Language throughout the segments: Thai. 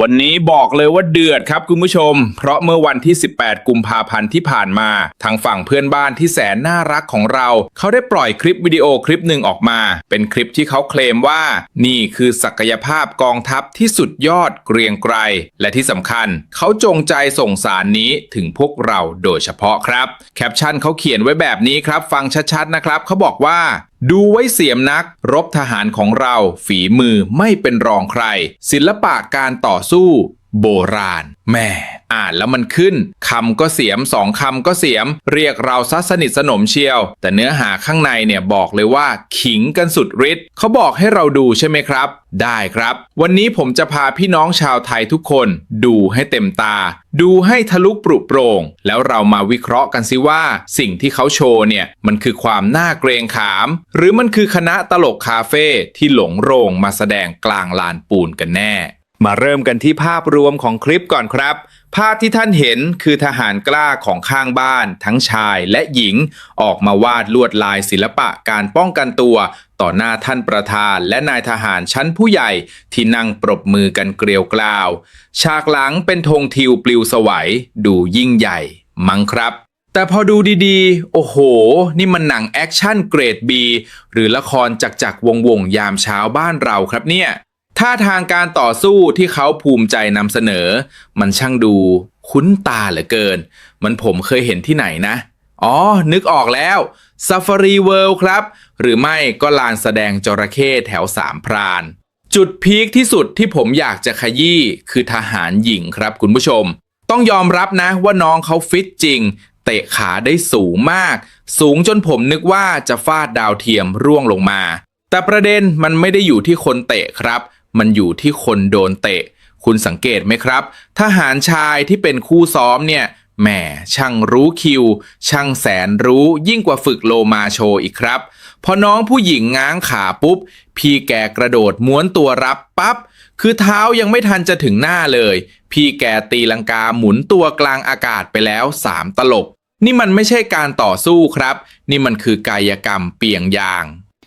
วันนี้บอกเลยว่าเดือดครับคุณผู้ชม เพราะเมื่อวันที่ 18 กุมภาพันธ์ที่ผ่านมา ทางฝั่งเพื่อนบ้านที่แสนน่ารักของเรา เขาได้ปล่อยคลิปวิดีโอคลิปหนึ่งออกมา เป็นคลิปที่เขาเคลมว่า นี่คือศักยภาพกองทัพที่สุดยอดเกรียงไกร และที่สำคัญ เขาจงใจส่งสารนี้ถึงพวกเราโดยเฉพาะครับ แคปชั่นเขาเขียนไว้แบบนี้ครับ ฟังชัดๆนะครับ เขาบอกว่าดูไว้เสียมนัก รบทหารของเรา ฝีมือไม่เป็นรองใคร ศิลปะการต่อสู้ โบราณ แม่ อ่านแล้วมันขึ้นคำก็เสียมสองคำก็เสียม เรียกเราซะสนิทสนมเชียว แต่เนื้อหาข้างในเนี่ยบอกเลยว่าขิงกันสุดฤทธิ์เขาบอกให้เราดูใช่ไหมครับ ได้ครับ วันนี้ผมจะพาพี่น้องชาวไทยทุกคน ดูให้เต็มตา ดูให้ทะลุปรุโปร่งแล้วเรามาวิเคราะห์กันสิว่า สิ่งที่เขาโชว์เนี่ยมันคือความน่าเกรงขาม หรือมันคือคณะตลกคาเฟ่ที่หลงโรงมาแสดงกลางลานปูนกันแน่ มาเริ่มกันที่ภาพรวมของคลิปก่อนครับภาพที่ท่านเห็นคือทหารกล้าของข้างบ้าน ทั้งชายและหญิงออกมาวาดลวดลายศิลปะการป้องกันตัว ต่อหน้าท่านประธานและนายทหารชั้นผู้ใหญ่ที่นั่งปรบมือกันเกลียวกล่าว ฉากหลังเป็นธงทิวปลิวสวัยดูยิ่งใหญ่ มั้งครับ แต่พอดูดีๆ โอ้โห นี่มันหนังแอคชั่นเกรด B หรือละครจักจักวงวงยามเช้าบ้านเราครับเนี่ย ท่าทางการต่อสู้ที่เขาภูมิใจนำเสนอ มันช่างดูคุ้นตาเหลือเกิน มันผมเคยเห็นที่ไหนนะ อ๋อ นึกออกแล้ว Safari World ครับ หรือไม่ก็ลานแสดงจระเข้แถวสามพรานจุดพีคที่สุดที่ผมอยากจะขยี้คือทหารหญิงครับคุณผู้ชม ต้องยอมรับนะว่าน้องเขาฟิตจริง เตะขาได้สูงมาก สูงจนผมนึกว่าจะฟาดดาวเทียมร่วงลงมา แต่ประเด็นมันไม่ได้อยู่ที่คนเตะครับ มันอยู่ที่คนโดนเตะ คุณสังเกตไหมครับ ทหารชายที่เป็นคู่ซ้อมเนี่ยแหมช่างรู้คิว ช่างแสนรู้ยิ่งกว่าฝึกโลมาโชอีกครับ พอน้องผู้หญิงง้างขาปุ๊บ พี่แกกระโดดม้วนตัวรับปั๊บคือเท้ายังไม่ทันจะถึงหน้าเลย พี่แกตีลังกาหมุนตัวกลางอากาศไปแล้ว3ตลบ นี่มันไม่ใช่การต่อสู้ครับ นี่มันคือกายกรรมเปียงยาง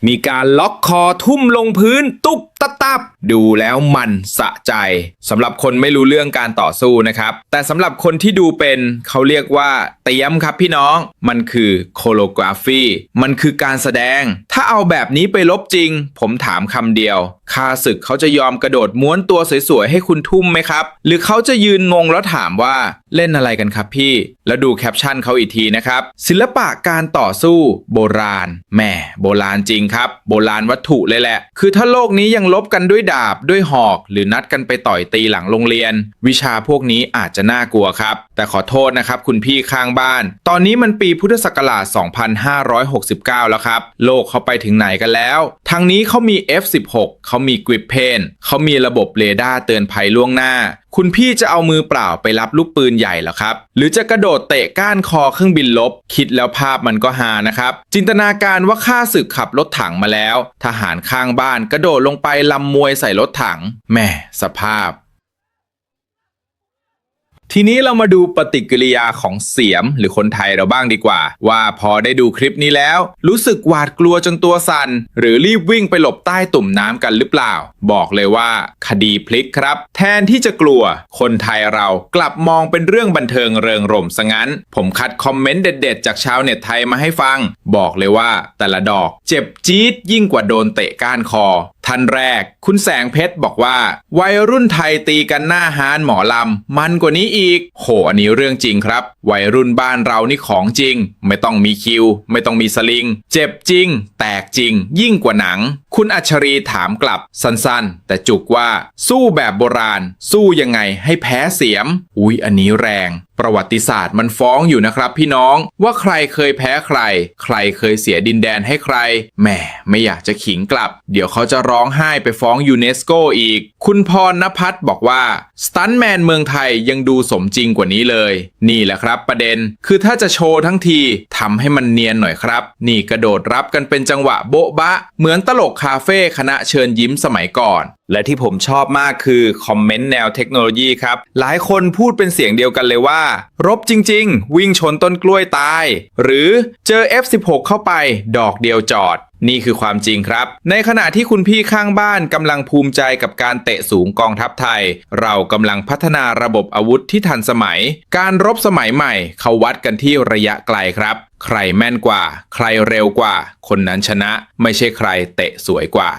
มีการล็อกคอทุ่มลงพื้นตุ๊บ ตะตับดูแล้วมันสะใจสำหรับคนไม่รู้เรื่องการต่อสู้นะครับ แต่สำหรับคนที่ดูเป็นเขาเรียกว่าเตรียมครับพี่น้องมันคือโคโลกราฟีมันคือการแสดง ถ้าเอาแบบนี้ไปลบจริง ผมถามคำเดียวข้าศึกเขาจะยอมกระโดดม้วนตัวสวยๆ ให้คุณทุ่มไหมครับ หรือเขาจะยืนงงแล้วถามว่าเล่นอะไรกันครับพี่ แล้วดูแคปชั่นเขาอีกทีนะครับ ศิลปะการต่อสู้ โบราณแหมโบราณจริงครับ โบราณวัตถุเลยแหละ คือถ้าโลกนี้ยังลบกันด้วยดาบด้วยหอก หรือนัดกันไปต่อยตีหลังโรงเรียน วิชาพวกนี้อาจจะน่ากลัวครับ แต่ขอโทษนะครับคุณพี่ข้างบ้าน ตอนนี้มันปีพุทธศักราช 2569 แล้วครับ โลกเขาไปถึงไหนกันแล้วทางนี้เขามี F16 เขามีกริปเพนเขามีระบบเรดาร์เตือนภัยล่วงหน้าคุณพี่จะเอามือเปล่าไปรับลูกปืนใหญ่หรอครับ หรือจะกระโดดเตะก้านคอเครื่องบินลบ คิดแล้วภาพมันก็หานะครับ จินตนาการว่าข้าศึกขับรถถังมาแล้ว ทหารข้างบ้านกระโดดลงไปลำมวยใส่รถถังแหม่สภาพ ทีนี้เรามาดูปฏิกิริยาของเสียมหรือคนไทยเราบ้างดีกว่า ว่าพอได้ดูคลิปนี้แล้ว รู้สึกหวาดกลัวจนตัวสัน่น หรือรีบวิ่งไปหลบใต้ตุ่มน้ำกันหรือเปล่า บอกเลยว่า คดีพลิกครับ แทนที่จะกลัว คนไทยเรากลับมองเป็นเรื่องบันเทิงเริงรมซะงั้น ผมคัดคอมเมนต์เด็ดๆ จากชาวเน็ตไทยมาให้ฟัง บอกเลยว่า แต่ละดอก เจ็บจี๊ดยิ่งกว่าโดนเตะก้านคอ ท่านแรก คุณแสงเพชรบอกว่า วัยรุ่นไทยตีกันหน้าฮานหมอลำ มันกว่านี้อีก โหอันนี้เรื่องจริงครับ วัยรุ่นบ้านเรานี่ของจริง ไม่ต้องมีคิว ไม่ต้องมีสลิง เจ็บจริง แตกจริง ยิ่งกว่าหนังคุณอัชรีถามกลับสั้นๆ แต่จุกว่าสู้แบบโบราณ สู้ยังไงให้แพ้เสียม อุ๊ยอันนี้แรง ประวัติศาสตร์มันฟ้องอยู่นะครับพี่น้องว่าใครเคยแพ้ใคร ใครเคยเสียดินแดนให้ใครแหมไม่อยากจะขิงกลับ เดี๋ยวเขาจะร้องไห้ไปฟ้องยูเนสโกอีก คุณพรณพัฒน์บอกว่าสตันแมนเมืองไทยยังดูสมจริงกว่านี้เลย นี่แหละครับประเด็นคือถ้าจะโชว์ทั้งทีทำให้มันเนียนหน่อยครับ นี่กระโดดรับกันเป็นจังหวะโบ๊ะบะ เหมือนตลกคาเฟ่คณะเชิญยิ้มสมัยก่อน และที่ผมชอบมากคือคอมเมนต์แนวเทคโนโลยีครับ หลายคนพูดเป็นเสียงเดียวกันเลยว่า รบจริง ๆ วิ่งชนต้นกล้วยตาย หรือเจอ F16 เข้าไป ดอกเดียวจอด นี่คือความจริงครับ ในขณะที่คุณพี่ข้างบ้านกำลังภูมิใจกับการเตะสูงกองทัพไทย เรากำลังพัฒนาระบบอาวุธที่ทันสมัย การรบสมัยใหม่ เขาวัดกันที่ระยะไกลครับ ใครแม่นกว่า ใครเร็วกว่า คนนั้นชนะ ไม่ใช่ใครเตะสวยกว่า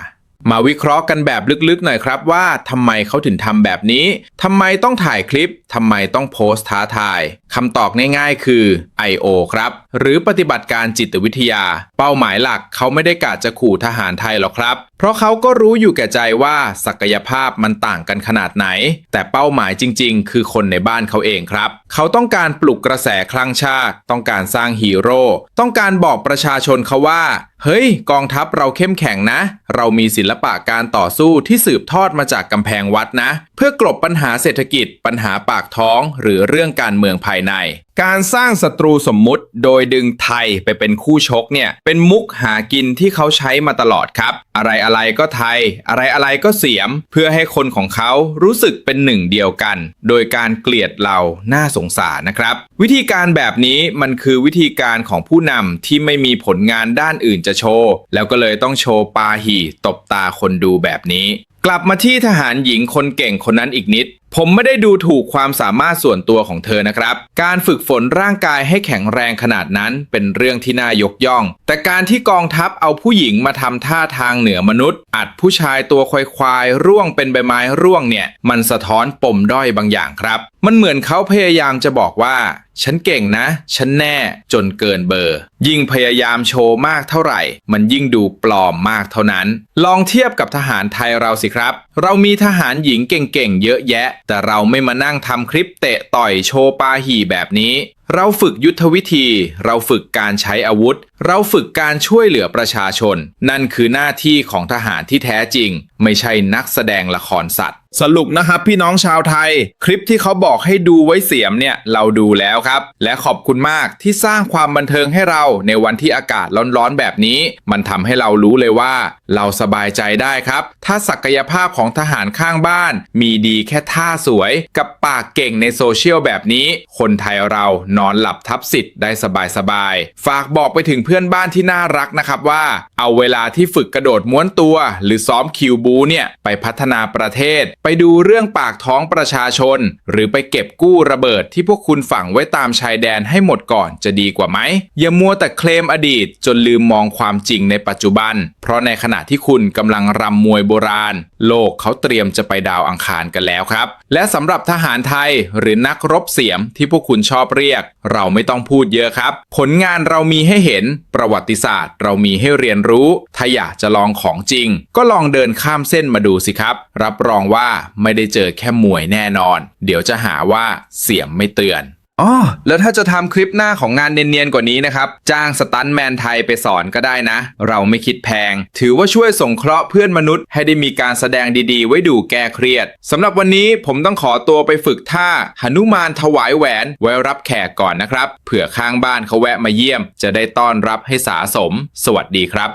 มาวิเคราะห์กันแบบลึกๆหน่อยครับว่าทำไมเขาถึงทำแบบนี้ทำไมต้องถ่ายคลิปทำไมต้องโพสต์ท้าทาย คำตอบง่ายๆ คือ I.O. ครับ หรือปฏิบัติการจิตวิทยา เป้าหมายหลักเขาไม่ได้กะจะขู่ทหารไทยหรอกครับ เพราะเขาก็รู้อยู่แก่ใจว่าศักยภาพมันต่างกันขนาดไหน แต่เป้าหมายจริง ๆ คือคนในบ้านเขาเองครับ เขาต้องการปลุกกระแสคลั่งชาติ ต้องการสร้างฮีโร่ต้องการบอกประชาชนเขาว่าเฮ้ย กองทัพเราเข้มแข็งนะ เรามีศิลปะการต่อสู้ที่สืบทอดมาจากกำแพงวัดนะ เพื่อกลบปัญหาเศรษฐกิจ ปัญหาปากท้อง หรือเรื่องการเมืองภายใน การสร้างศัตรูสมมุติโดยดึงไทยไปเป็นคู่ชกเนี่ย เป็นมุกหากินที่เขาใช้มาตลอดครับ อะไรอะไรก็ไทย อะไรอะไรก็เสียม เพื่อให้คนของเขารู้สึกเป็นหนึ่งเดียวกัน โดยการเกลียดเราน่าสงสารนะครับ วิธีการแบบนี้มันคือวิธีการของผู้นำที่ไม่มีผลงานด้านอื่นจะโชว์ แล้วก็เลยต้องโชว์ปาหี่ตบตาคนดูแบบนี้กลับมาที่ทหารหญิงคนเก่งคนนั้นอีกนิด ผมไม่ได้ดูถูกความสามารถส่วนตัวของเธอนะครับ การฝึกฝนร่างกายให้แข็งแรงขนาดนั้นเป็นเรื่องที่น่ายกย่อง แต่การที่กองทัพเอาผู้หญิงมาทำท่าทางเหนือมนุษย์ อัดผู้ชายตัวควายควายๆร่วงเป็นใบไม้ร่วงเนี่ย มันสะท้อนปมด้อยบางอย่างครับ มันเหมือนเขาพยายามจะบอกว่า ฉันเก่งนะ ฉันแน่จนเกินเบอร์ ยิ่งพยายามโชว์มากเท่าไหร่ มันยิ่งดูปลอมมากเท่านั้น ลองเทียบกับทหารไทยเราสิครับ เรามีทหารหญิงเก่งๆเยอะแยะ แต่เราไม่มานั่งทำคลิปเตะต่อยโชว์ปาหี่แบบนี้ เราฝึกยุทธวิธี เราฝึกการใช้อาวุธ เราฝึกการช่วยเหลือประชาชน นั่นคือหน้าที่ของทหารที่แท้จริง ไม่ใช่นักแสดงละครสัตว์ สรุปนะครับพี่น้องชาวไทย คลิปที่เขาบอกให้ดูไว้เสียมเนี่ยเราดูแล้วครับ และขอบคุณมากที่สร้างความบันเทิงให้เราในวันที่อากาศร้อนๆแบบนี้ มันทำให้เรารู้เลยว่า เราสบายใจได้ครับ ถ้าศักยภาพของทหารข้างบ้าน มีดีแค่ท่าสวย กับปากเก่งในโซเชียลแบบนี้ คนไทยเรานอนหลับทับสิทธิ์ได้สบายๆฝากบอกไปถึงเพื่อนบ้านที่น่ารักนะครับว่า เอาเวลาที่ฝึกกระโดดม้วนตัว หรือซ้อมคิวบูเนี่ยไปพัฒนาประเทศไปดูเรื่องปากท้องประชาชน หรือไปเก็บกู้ระเบิดที่พวกคุณฝังไว้ตามชายแดนให้หมดก่อนจะดีกว่าไหม อย่ามัวแต่เคลมอดีตจนลืมมองความจริงในปัจจุบัน เพราะในขณะที่คุณกำลังรำมวยโบราณ โลกเขาเตรียมจะไปดาวอังคารกันแล้วครับ และสำหรับทหารไทยหรือนักรบเสียมที่พวกคุณชอบเรียก เราไม่ต้องพูดเยอะครับ ผลงานเรามีให้เห็นประวัติศาสตร์ เรามีให้เรียนรู้ ถ้าอยากจะลองของจริง ก็ลองเดินข้ามเส้นมาดูสิครับ รับรองว่าไม่ได้เจอแค่มวยแน่นอน เดี๋ยวจะหาว่าเสียมไม่เตือนอ๋อแล้วถ้าจะทำคลิปหน้าของงานเนียนๆกว่านี้นะครับ จ้างสตันแมนไทยไปสอนก็ได้นะ เราไม่คิดแพง ถือว่าช่วยสงเคราะห์เพื่อนมนุษย์ให้ได้มีการแสดงดีๆ ไว้ดูแก้เครียดสำหรับวันนี้ผมต้องขอตัวไปฝึกท่าหนุมานถวายแหวนไว้รับแขกก่อนนะครับ เผื่อข้างบ้านเขาแวะมาเยี่ยม จะได้ต้อนรับให้สาสม สวัสดีครับ